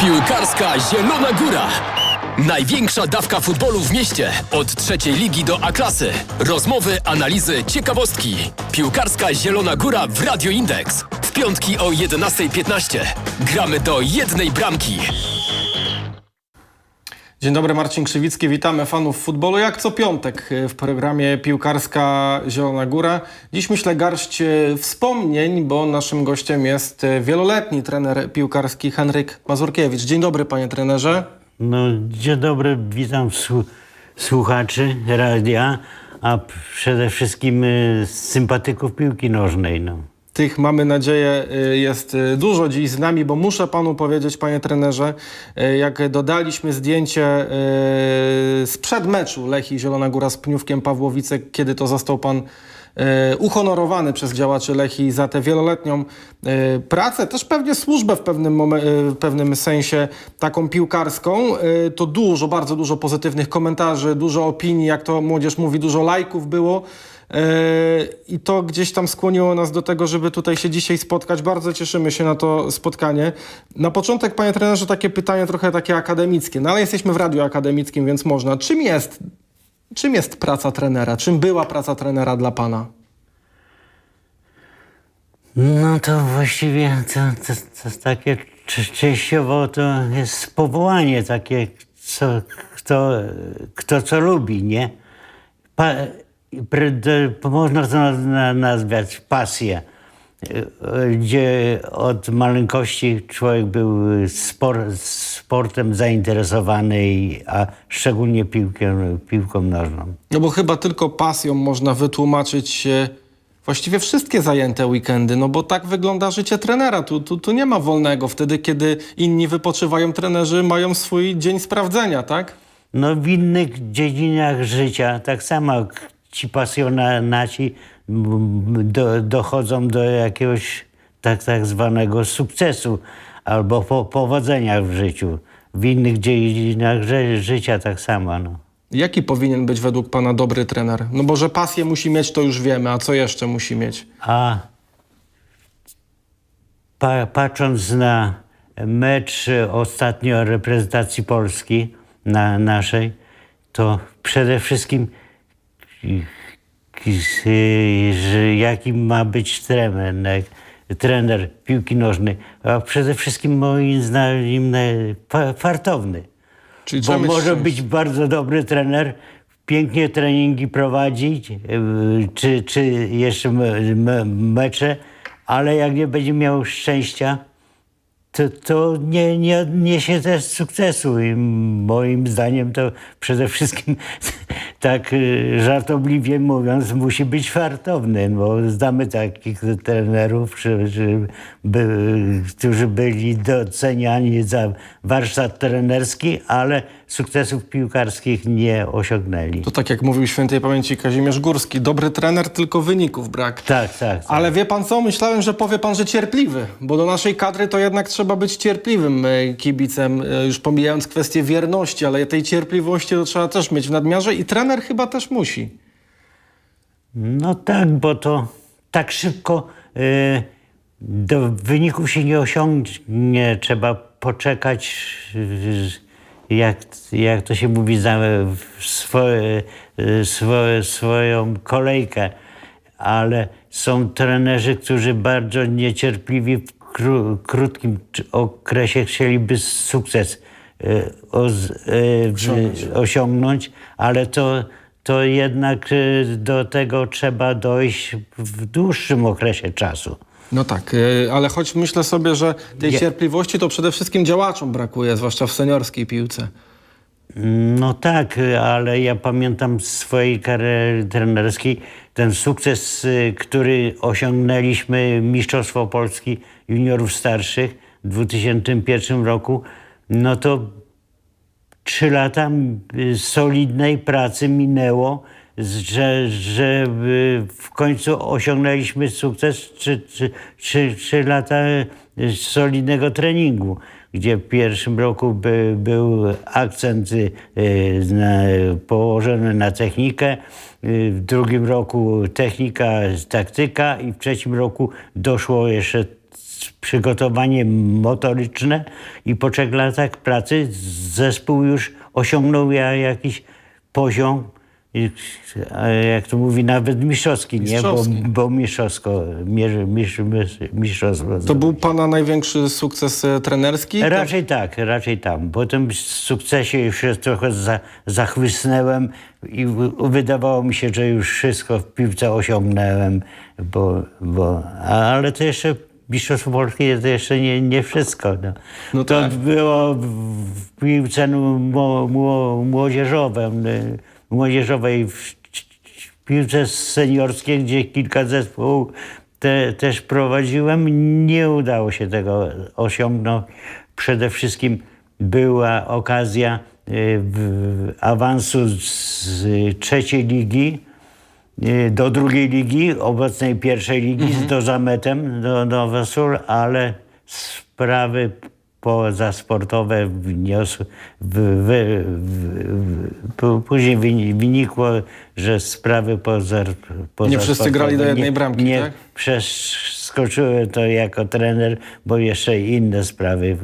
Piłkarska Zielona Góra. Największa dawka futbolu w mieście. Od trzeciej ligi do A-klasy. Rozmowy, analizy, ciekawostki. Piłkarska Zielona Góra w Radio Index. W piątki o 11.15. Gramy do jednej bramki. Dzień dobry, Marcin Krzywicki. Witamy fanów futbolu jak co piątek y, w programie Piłkarska Zielona Góra. Dziś myślę garść y, wspomnień, bo naszym gościem jest y, wieloletni trener piłkarski Henryk Mazurkiewicz. Dzień dobry, panie trenerze. No, dzień dobry, witam słu- słuchaczy radia, a przede wszystkim sympatyków piłki nożnej. No. Tych, mamy nadzieję, y, jest y, dużo dziś z nami, bo muszę panu powiedzieć, panie trenerze, y, jak dodaliśmy zdjęcie sprzed meczu Lechii Zielona Góra z Pniówkiem Pawłowice, kiedy to został pan uhonorowany przez działaczy Lechii za tę wieloletnią pracę, też pewnie służbę w pewnym, w pewnym sensie taką piłkarską, to dużo, bardzo dużo pozytywnych komentarzy, dużo opinii, jak to młodzież mówi, dużo lajków było. Yy, I to gdzieś tam skłoniło nas do tego, żeby tutaj się dzisiaj spotkać. Bardzo cieszymy się na to spotkanie. Na początek, panie trenerze, takie pytanie trochę takie akademickie, no ale jesteśmy w radiu akademickim, więc można. Czym jest, czym jest praca trenera? Czym była praca trenera dla pana? no to właściwie to, to, to takie częściowo to jest powołanie takie, co, kto, kto co lubi, nie? Pa, można to naz- na- nazwać pasję, y, gdzie od maleńkości człowiek był spor, sportem zainteresowany, a szczególnie piłkę, piłką nożną. No bo chyba tylko pasją można wytłumaczyć e, właściwie wszystkie zajęte weekendy, no bo tak wygląda życie trenera. Tu, tu, tu nie ma wolnego. Wtedy, kiedy inni wypoczywają, trenerzy mają swój dzień sprawdzenia, tak? No w innych dziedzinach życia tak samo ci pasjonaci do, dochodzą do jakiegoś tak, tak zwanego sukcesu albo po, powodzenia w życiu. W innych dziedzinach ży, życia tak samo. No. Jaki powinien być według pana dobry trener? No bo że pasję musi mieć, to już wiemy, a co jeszcze musi mieć? A pa, patrząc na mecz ostatnio reprezentacji Polski, na naszej, to przede wszystkim że jakim ma być trener, trener piłki nożnej, a przede wszystkim moim zdaniem fartowny. Czyli Bo może być bardzo dobry trener, pięknie treningi prowadzić, yy, czy, czy jeszcze me, me, mecze, ale jak nie będzie miał szczęścia, to, to nie, nie odniesie też sukcesu. I moim zdaniem to przede wszystkim, tak yy, żartobliwie mówiąc, musi być fartowny, bo znamy takich trenerów, którzy byli doceniani za warsztat trenerski, ale sukcesów piłkarskich nie osiągnęli. To tak jak mówił świętej pamięci Kazimierz Górski, dobry trener, tylko wyników brak. Tak, tak. tak. Ale wie pan co? Myślałem, że powie pan, że cierpliwy, bo do naszej kadry to jednak trzeba być cierpliwym e, kibicem, e, już pomijając kwestię wierności, ale tej cierpliwości to trzeba też mieć w nadmiarze i trener chyba też musi. No tak, bo to tak szybko y, do wyników się nie osiągnie. Trzeba poczekać, y, jak, jak to się mówi, za swoje, y, swoje, swoją kolejkę. Ale są trenerzy, którzy bardzo niecierpliwi w kró, krótkim okresie chcieliby sukces Osiągnąć. osiągnąć, ale to, to jednak y, do tego trzeba dojść w dłuższym okresie czasu. No tak, e, ale choć myślę sobie, że tej Nie. cierpliwości to przede wszystkim działaczom brakuje, zwłaszcza w seniorskiej piłce. No tak, ale ja pamiętam z swojej kariery trenerskiej ten sukces, który osiągnęliśmy Mistrzostwo Polski Juniorów Starszych w 2001 roku, no to trzy lata solidnej pracy minęło, że, że y, w końcu osiągnęliśmy sukces, trzy, trzy, trzy, trzy lata y, solidnego treningu, gdzie w pierwszym roku by, był akcent y, na, położony na technikę, w drugim roku technika, taktyka i w trzecim roku doszło jeszcze przygotowanie motoryczne i po trzech latach pracy zespół już osiągnął ja jakiś poziom, jak to mówi, nawet mistrzowski, nie? Bo, bo mistrzowsko, mistrz, mistrz, mistrzostwo. To był pana największy sukces e, trenerski? Raczej tak, raczej tam. Po tym sukcesie już się trochę za, zachłysnęłem i wydawało mi się, że już wszystko w piłce osiągnąłem, bo, bo, ale to jeszcze Mistrzostwo Polskie to jeszcze nie, nie wszystko. No. No to tak. było w, piłce no, mło, mło, młodzieżowej, y, młodzieżowej w, piłce seniorskiej, gdzie kilka zespołów te, też prowadziłem. Nie udało się tego osiągnąć. Przede wszystkim była okazja y, w, awansu z trzeciej ligi do drugiej ligi, obecnej pierwszej ligi, z dozametem do Nowa Sól, ale sprawy pozasportowe wniosły, w, w, w, później wyni- wynikło, że sprawy poza, Nie wszyscy grali do jednej bramki, nie tak? Przeskoczyłem to jako trener, bo jeszcze inne sprawy.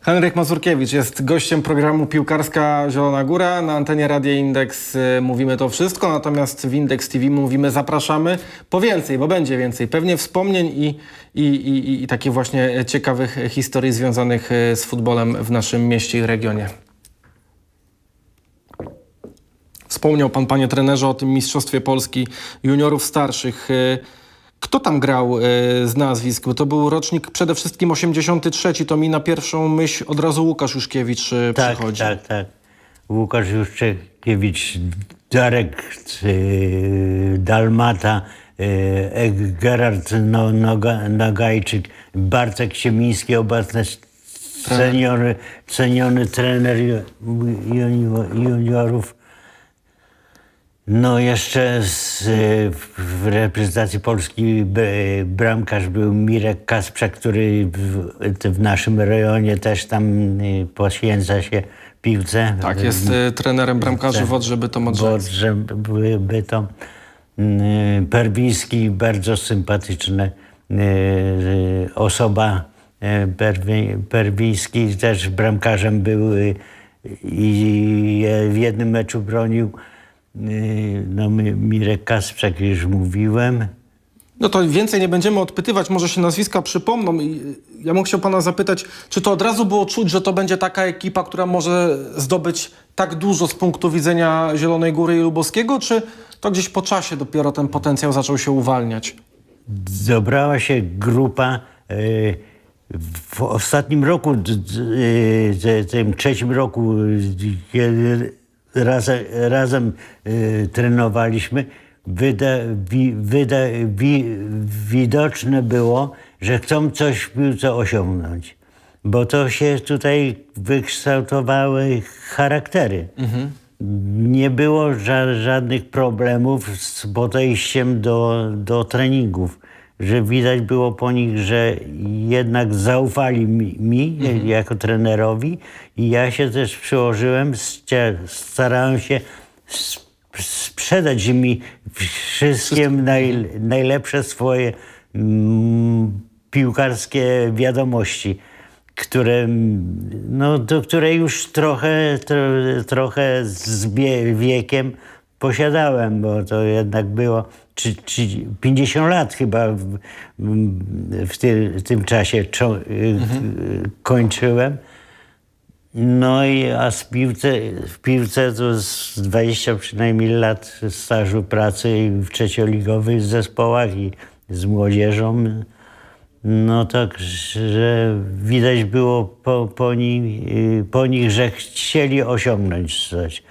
Henryk Mazurkiewicz jest gościem programu Piłkarska Zielona Góra. Na antenie Radia Indeks y, mówimy to wszystko, natomiast w Indeks TV mówimy zapraszamy po więcej, bo będzie więcej. Pewnie wspomnień i, i, i, i takich właśnie ciekawych historii związanych y, z futbolem w naszym mieście i regionie. Wspomniał pan, panie trenerze, o tym Mistrzostwie Polski juniorów starszych. Kto tam grał y, z nazwisk? Bo to był rocznik przede wszystkim 83. To mi na pierwszą myśl od razu Łukasz Juszkiewicz y, Tak, przychodzi. tak, tak. Łukasz Juszczykiewicz, Darek y, Dalmata, y, Gerard no, Noga, Nagajczyk, Bartek Siemiński, obecny senior, ceniony trener ju- junior, juniorów. No jeszcze z, y, w- reprezentacji Polski bramkarz był Mirek Kasprzak, który w, w naszym rejonie też tam y, poświęca się piłce. Tak, jest y, trenerem bramkarzy w Odrze Bytom Odrze. Bodrze by, by to. Mm, Perwiński, bardzo sympatyczny y, y, osoba. y, Perwi, Perwiński też bramkarzem był y, i w jednym meczu bronił y, no, Mi- Mirek Kasprzak, już mówiłem. No to więcej nie będziemy odpytywać, może się nazwiska przypomną. Y, Ja bym chciał pana zapytać, czy to od razu było czuć, że to będzie taka ekipa, która może zdobyć tak dużo z punktu widzenia Zielonej Góry i Luboskiego, czy to gdzieś po czasie dopiero ten potencjał zaczął się uwalniać? Zebrała się grupa y, w ostatnim roku, y, te- tym trzecim roku, y, kiedy razem, razem y, trenowaliśmy, wyda, wi, wi, widoczne było, że chcą coś w piłce osiągnąć. Bo to się tutaj wykształtowały charaktery. Nie było ża żadnych problemów z podejściem do, do treningów. Że widać było po nich, że jednak zaufali mi, mi jako trenerowi. I ja się też przyłożyłem, starałem się sp- sprzedać mi wszystkie naj, najlepsze swoje mm, piłkarskie wiadomości które, no, do, które już trochę, tro, trochę z wiekiem posiadałem, bo to jednak było czy, czy 50 lat chyba w, w, ty, w tym czasie czo, y, kończyłem. No i a z piłce, w piłce to z 20 przynajmniej lat stażu pracy w trzecioligowych zespołach i z młodzieżą. No tak, że widać było po, po, nich, y, po nich, że chcieli osiągnąć coś.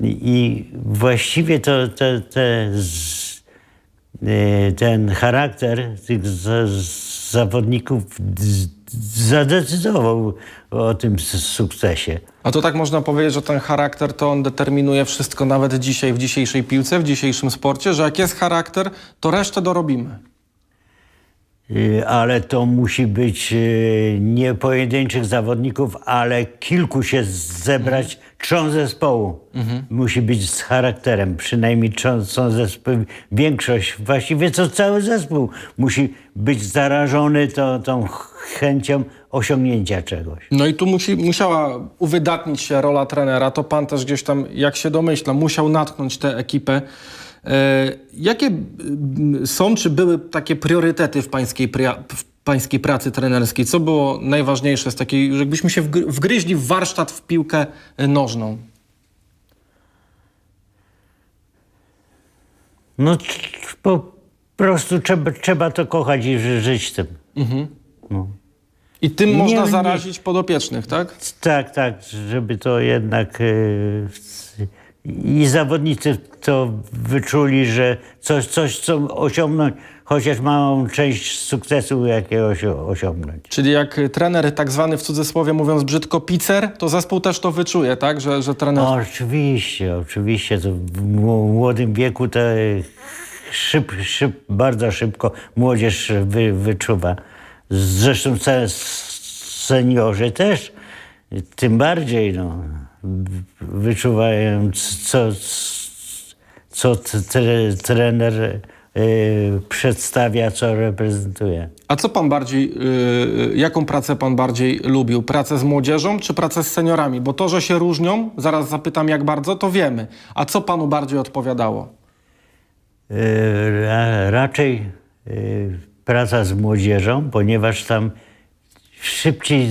I, I właściwie to te, te z, ten charakter tych za, zawodników zadecydował o tym sukcesie. A to tak można powiedzieć, że ten charakter to on determinuje wszystko nawet dzisiaj, w dzisiejszej piłce, w dzisiejszym sporcie, że jak jest charakter, to resztę dorobimy. Y, ale to musi być y, nie pojedynczych zawodników, ale kilku się zebrać, trzon zespołu. Musi być z charakterem, przynajmniej trzon, trzon zespołu. Większość, właściwie co cały zespół musi być zarażony to, tą chęcią osiągnięcia czegoś. No i tu musi, musiała uwydatnić się rola trenera. To pan też gdzieś tam, jak się domyśla, musiał natknąć tę ekipę. E, jakie mm, są, czy były takie priorytety w pańskiej, w pańskiej pracy trenerskiej? Co było najważniejsze z takiej, żebyśmy się wgry- wgryźli w warsztat, w piłkę e, nożną? No po prostu trzeba, trzeba to kochać i ży- żyć tym. I tym Nie, można nie. zarazić podopiecznych, tak? Tak, tak, żeby to jednak e, i zawodnicy to wyczuli, że coś, coś co osiągnąć, chociaż małą część sukcesu jakiegoś osiągnąć. Czyli jak trener tak zwany w cudzysłowie mówiąc brzydko picer, to zespół też to wyczuje, tak? Że, że trener... Oczywiście, oczywiście. To w mł- młodym wieku to szyb, szyb, bardzo szybko młodzież wy, wyczuwa. Zresztą se, seniorzy też tym bardziej no, wyczuwają, co, co tre, trener e, przedstawia, co reprezentuje. A co pan bardziej, yy, jaką pracę pan bardziej lubił? Pracę z młodzieżą czy pracę z seniorami? Bo to, że się różnią, zaraz zapytam jak bardzo, to wiemy. A co panu bardziej odpowiadało? Ra, raczej e, praca z młodzieżą, ponieważ tam szybciej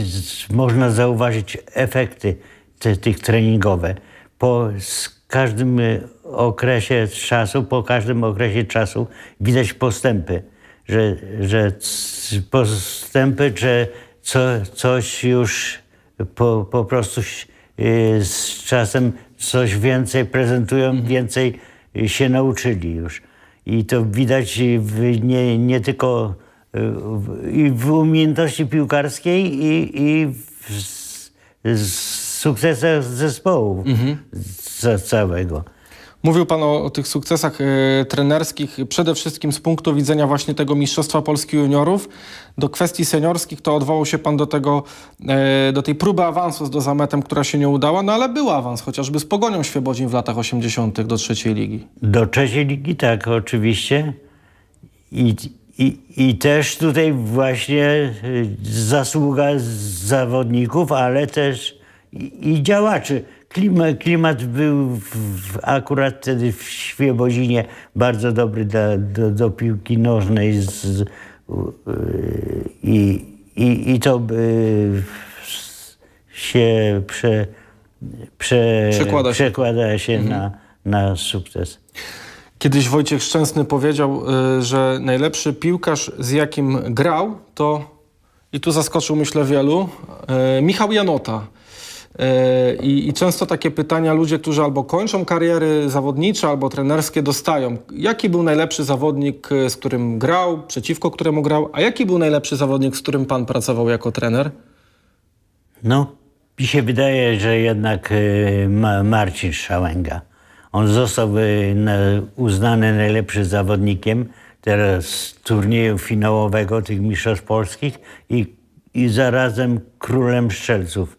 można zauważyć efekty te, tych treningowe. Po z każdym e, okresie czasu, po każdym okresie czasu widać postępy, że, że postępy, że co, coś już po, po prostu e, z czasem coś więcej prezentują, więcej się nauczyli już. I to widać w, nie, nie tylko y, w, i w umiejętności piłkarskiej, i, i w z sukcesach zespołu ca, całego. Mówił pan o, o tych sukcesach e, trenerskich, przede wszystkim z punktu widzenia właśnie tego Mistrzostwa Polski Juniorów. Do kwestii seniorskich to odwołał się pan do tego, e, do tej próby awansu z Dozametem, która się nie udała, no ale był awans, chociażby z Pogonią Świebodzin w latach 80. do trzeciej ligi. Do trzeciej ligi tak, oczywiście. I, i, I też tutaj właśnie y, zasługa zawodników, ale też i, i działaczy. Klimat, klimat był w, w, akurat wtedy w Świebodzinie bardzo dobry dla, do, do piłki nożnej z, y, i, i, i to by się prze, prze, Przekłada się. przekłada się na, na sukces. Kiedyś Wojciech Szczęsny powiedział, y, że najlepszy piłkarz, z jakim grał, to, i tu zaskoczył myślę wielu, y, Michał Janota. Y, I, I często takie pytania ludzie, którzy albo kończą kariery zawodnicze, albo trenerskie, dostają. Jaki był najlepszy zawodnik, y, z którym grał, przeciwko któremu grał, a jaki był najlepszy zawodnik, z którym pan pracował jako trener? No, mi się wydaje, że jednak Ma- Marcin Szałęga. On został na, uznany najlepszym zawodnikiem teraz turnieju finałowego tych Mistrzostw Polskich i, i zarazem królem strzelców.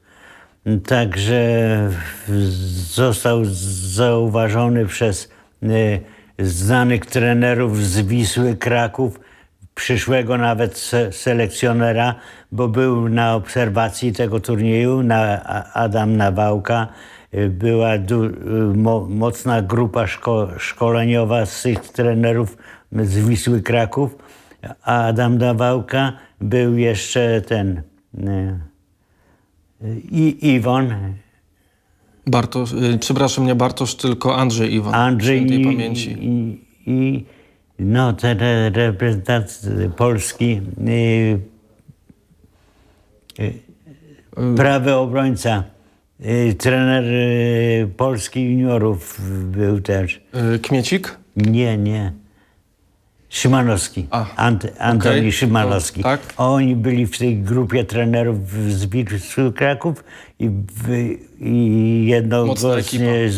Także został zauważony przez y, znanych trenerów z Wisły Kraków, przyszłego nawet se selekcjonera, bo był na obserwacji tego turnieju, na Adam Nawałka. Y, Była y, mo, mocna grupa szko, szkoleniowa z tych trenerów z Wisły Kraków, a Adam Nawałka był jeszcze ten i Iwon, Bartosz, y, przepraszam, nie Bartosz, tylko Andrzej Iwan. Andrzej i, pamięci. i, i no, ten re- reprezentant Polski, y, y, prawy obrońca, trener Polski juniorów był też. Kmiecik? Nie, nie. Szymanowski. Ant, Antoni okej. Szymanowski. Tak. Oni byli w tej grupie trenerów z Wisły Kraków i, i jednogłośnie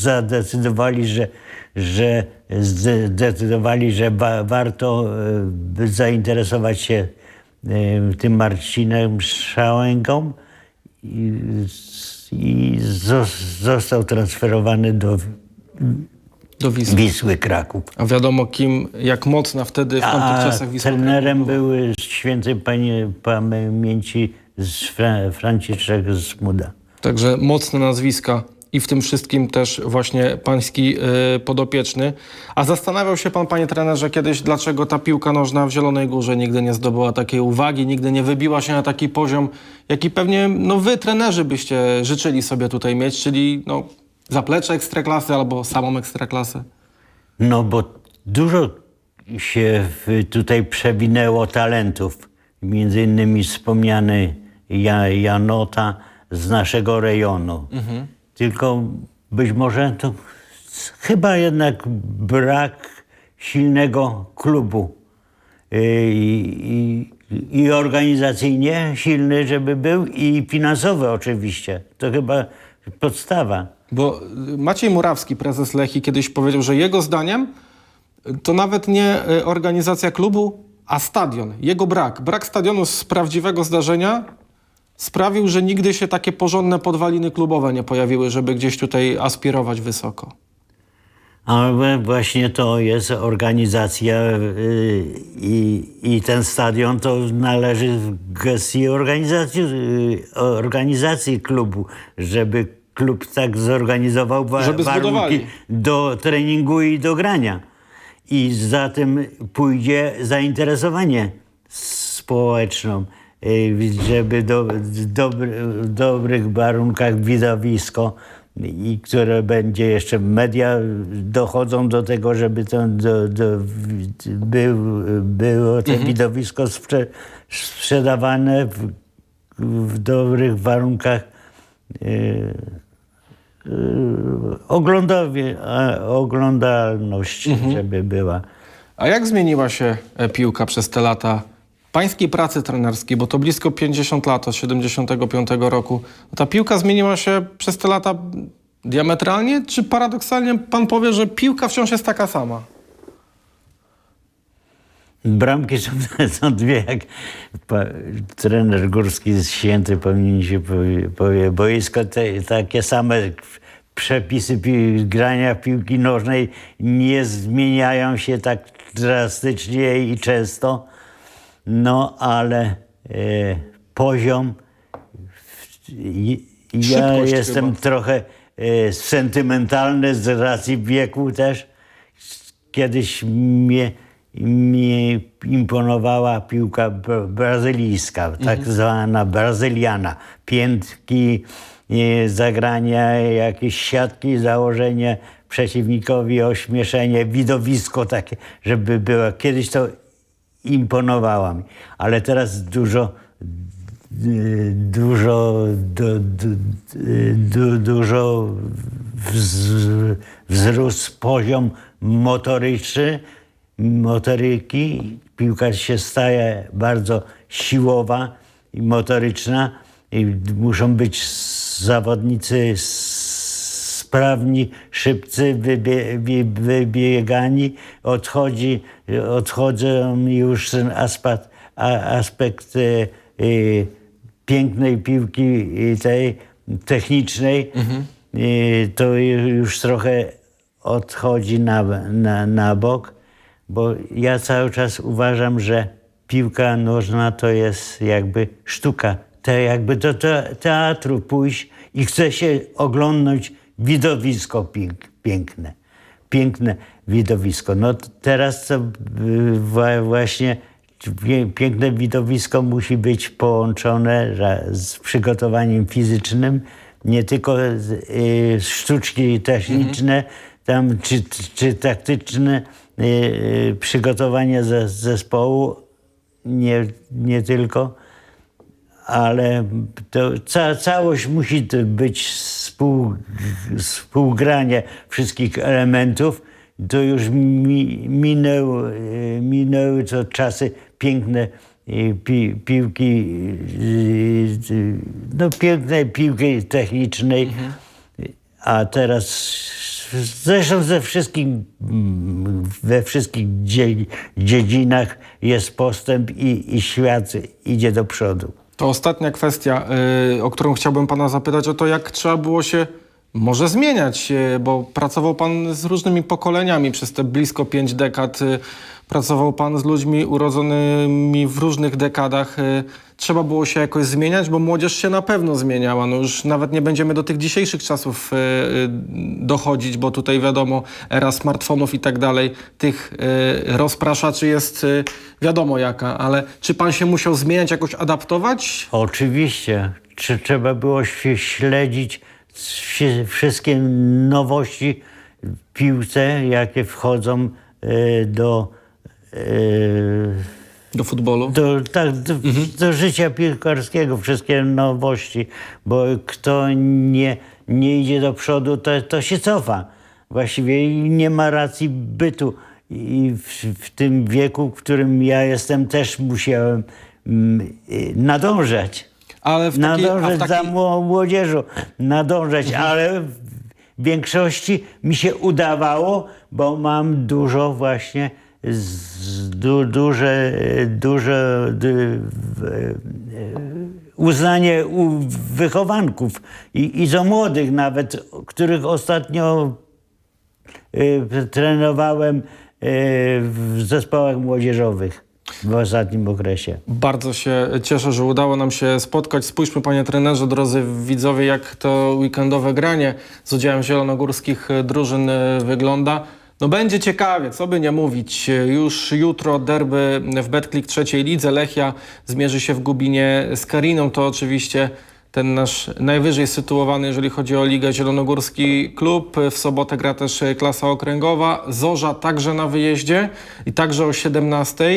zadecydowali, że, że zdecydowali, że wa, warto by zainteresować się e, tym Marcinem Szałęgą i, i zos- został transferowany do Do Wisły. Wisły Kraków. A wiadomo kim, jak mocna wtedy w tamtych A czasach Wisła była. był świętej panie pamięci z Fra, Franciszek Smuda. Także mocne nazwiska i w tym wszystkim też właśnie pański y, podopieczny. A zastanawiał się pan, panie trenerze, kiedyś, dlaczego ta piłka nożna w Zielonej Górze nigdy nie zdobyła takiej uwagi, nigdy nie wybiła się na taki poziom, jaki pewnie no, wy, trenerzy, byście życzyli sobie tutaj mieć, czyli no, zaplecze ekstraklasy albo samą ekstraklasę. No bo dużo się tutaj przewinęło talentów. Między innymi wspomniany ja, Janota z naszego rejonu. Tylko być może to chyba jednak brak silnego klubu. I, i, i organizacyjnie silny, żeby był, i finansowy oczywiście. To chyba podstawa. Bo Maciej Murawski, prezes Lechi, kiedyś powiedział, że jego zdaniem to nawet nie y, organizacja klubu, a stadion. Jego brak. Brak stadionu z prawdziwego zdarzenia sprawił, że nigdy się takie porządne podwaliny klubowe nie pojawiły, żeby gdzieś tutaj aspirować wysoko. Ale właśnie to jest organizacja y, i, i ten stadion to należy w gestii organizacji, y, organizacji klubu, żeby klub tak zorganizował wa- Żeby warunki zbudowali. do treningu i do grania. I za tym pójdzie zainteresowanie społeczną, y, żeby do, dobry, w dobrych warunkach widowisko i które będzie jeszcze media dochodzą do tego, żeby to do, do, był, było to widowisko sprze, sprzedawane w, w dobrych warunkach y, a, oglądalność, żeby była. A jak zmieniła się e, piłka przez te lata pańskiej pracy trenerskiej, bo to blisko 50 lat, od 75 roku. Ta piłka zmieniła się przez te lata diametralnie, czy paradoksalnie pan powie, że piłka wciąż jest taka sama? Bramki są, są dwie, jak pa, trener Górski z Święty powinien się powie, powie. Boisko te, takie same przepisy pi, grania piłki nożnej nie zmieniają się tak drastycznie i często, no ale e, poziom ja Szybkość jestem chyba. trochę e, sentymentalny z racji wieku też. Kiedyś mnie, mnie imponowała piłka bra- brazylijska, tak zwana brazyliana. Piętki, zagrania, jakieś siatki, założenie przeciwnikowi, ośmieszenie, widowisko takie, żeby było. Kiedyś to imponowała mi, ale teraz dużo dużo, du, du, du, dużo wz, wzrósł poziom motoryczny, motoryki. Piłka się staje bardzo siłowa i motoryczna i muszą być zawodnicy sprawni, szybcy, wybie, wy- wybiegani. Odchodzi, odchodzą już ten aspekt, aspekt e, e, pięknej piłki tej technicznej. E, to już trochę odchodzi na, na, na bok, bo ja cały czas uważam, że piłka nożna to jest jakby sztuka. Te jakby do te, teatru pójść i chce się oglądnąć widowisko pięk, piękne. Piękne widowisko. No teraz to y, właśnie piękne widowisko musi być połączone z przygotowaniem fizycznym, nie tylko y, sztuczki techniczne, tam, czy, czy taktyczne y, przygotowanie ze, zespołu, nie, nie tylko ale to ca, całość musi być współ, współgranie wszystkich elementów to już mi, minęły, minęły to czasy piękne e, pi, piłki, e, no pięknej piłki technicznej, a teraz zresztą ze wszystkim, mm, we wszystkich dzie, dziedzinach jest postęp i, i świat idzie do przodu. To ostatnia kwestia, y, o którą chciałbym pana zapytać, o to jak trzeba było się może zmieniać, y, bo pracował pan z różnymi pokoleniami przez te blisko pięć dekad. y, Pracował pan z ludźmi urodzonymi w różnych dekadach. Trzeba było się jakoś zmieniać, bo młodzież się na pewno zmieniała. No już nawet nie będziemy do tych dzisiejszych czasów y, y, dochodzić, bo tutaj wiadomo, era smartfonów i tak dalej, tych y, rozpraszaczy jest wiadomo jaka, ale czy pan się musiał zmieniać, jakoś adaptować? Oczywiście. Czy trzeba było się śledzić wszystkie nowości w piłce, jakie wchodzą e, do, e, Do futbolu? do, tak, do, do życia piłkarskiego, wszystkie nowości, bo kto nie, nie idzie do przodu, to, to się cofa. Właściwie i nie ma racji bytu. I w, w tym wieku, w którym ja jestem, też musiałem mm, y, nadążać. Ale w takiej, Nadążać takiej, za mło- młodzieżą, nadążać, Mhm. ale w większości mi się udawało, bo mam dużo właśnie du, duże, duże d, w, e, uznanie u wychowanków i, i za młodych nawet, których ostatnio e, trenowałem e, w zespołach młodzieżowych w ostatnim okresie. Bardzo się cieszę, że udało nam się spotkać. Spójrzmy, panie trenerze, drodzy widzowie, jak to weekendowe granie z udziałem zielonogórskich drużyn wygląda. No będzie ciekawie, co by nie mówić. Już jutro derby w Betclick trzeciej lidze. Lechia zmierzy się w Gubinie z Kariną. To oczywiście ten nasz najwyżej sytuowany, jeżeli chodzi o Ligę Zielonogórski klub. W sobotę gra też klasa okręgowa. Zorza także na wyjeździe i także o 17. E,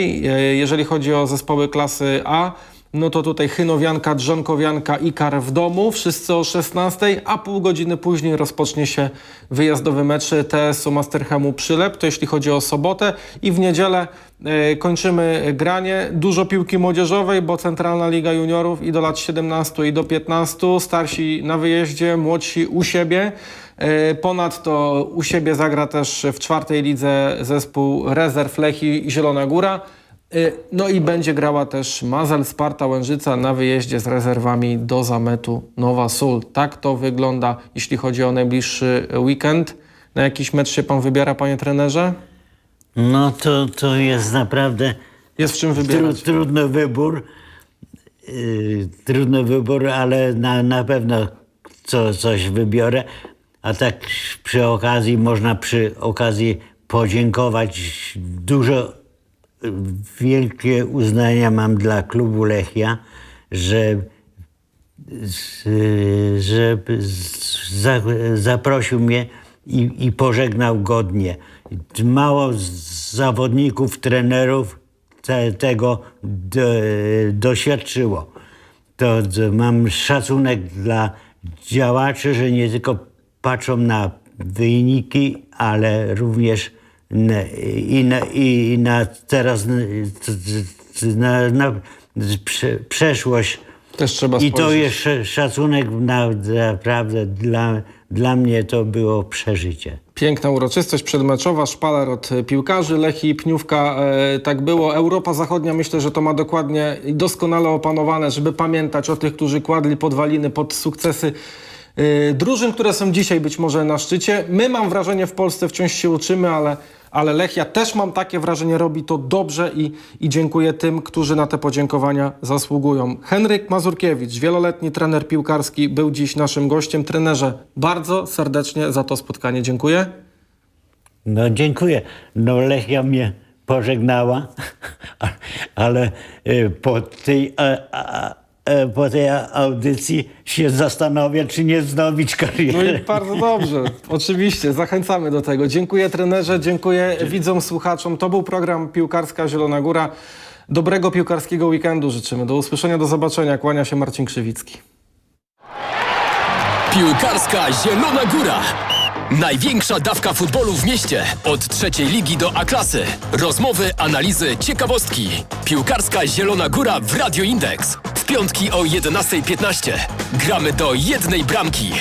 Jeżeli chodzi o zespoły klasy A, no to tutaj Chynowianka, Drzonkowianka, Ikar w domu, wszyscy o 16, a pół godziny później rozpocznie się wyjazdowy mecz TS-u Masterchemu Przylep, to jeśli chodzi o sobotę i w niedzielę e, kończymy granie. Dużo piłki młodzieżowej, bo Centralna Liga Juniorów i do lat 17 i do 15, starsi na wyjeździe, młodsi u siebie. E, Ponadto u siebie zagra też w czwartej lidze zespół rezerw Lechi Zielona Góra. Y, No i będzie grała też Mazel Sparta Łężyca na wyjeździe z rezerwami do zametu Nowa Sól. Tak to wygląda, jeśli chodzi o najbliższy weekend. Na jakiś mecz się pan wybiera, panie trenerze? No to, to jest naprawdę Jest w czym tru, wybierać. trudny wybór. Yy, trudny wybór, ale na, na pewno co, coś wybiorę. A tak przy okazji, można przy okazji podziękować. Dużo, wielkie uznania mam dla klubu Lechia, że że za, zaprosił mnie i, i pożegnał godnie. Mało zawodników, trenerów te, tego do, doświadczyło. To, mam szacunek dla działaczy, że nie tylko patrzą na wyniki, ale również i, na, i na teraz na, na, prze, przeszłość Też trzeba i to jest sz- szacunek na, naprawdę dla, dla mnie to było przeżycie. Piękna uroczystość przedmeczowa, szpaler od piłkarzy, Lechi i Pniówka, e, tak było. Europa Zachodnia myślę, że to ma dokładnie i doskonale opanowane, żeby pamiętać o tych, którzy kładli podwaliny pod sukcesy drużyn, które są dzisiaj być może na szczycie. My mam wrażenie w Polsce wciąż się uczymy, ale, ale Lechia też mam takie wrażenie, robi to dobrze i, i dziękuję tym, którzy na te podziękowania zasługują. Henryk Mazurkiewicz, wieloletni trener piłkarski, był dziś naszym gościem. Trenerze, bardzo serdecznie za to spotkanie dziękuję. No dziękuję. No Lechia mnie pożegnała, ale y, po tej, a, a, po tej audycji się zastanowię, czy nie wznowić No kariery. i bardzo dobrze. Oczywiście, zachęcamy do tego. Dziękuję trenerze, dziękuję widzom, słuchaczom. To był program Piłkarska Zielona Góra. Dobrego piłkarskiego weekendu życzymy. Do usłyszenia, do zobaczenia. Kłania się Marcin Krzywicki. Piłkarska Zielona Góra. Największa dawka futbolu w mieście. Od trzeciej ligi do A-klasy. Rozmowy, analizy, ciekawostki. Piłkarska Zielona Góra w Radio Index. W piątki o 11.15. Gramy do jednej bramki.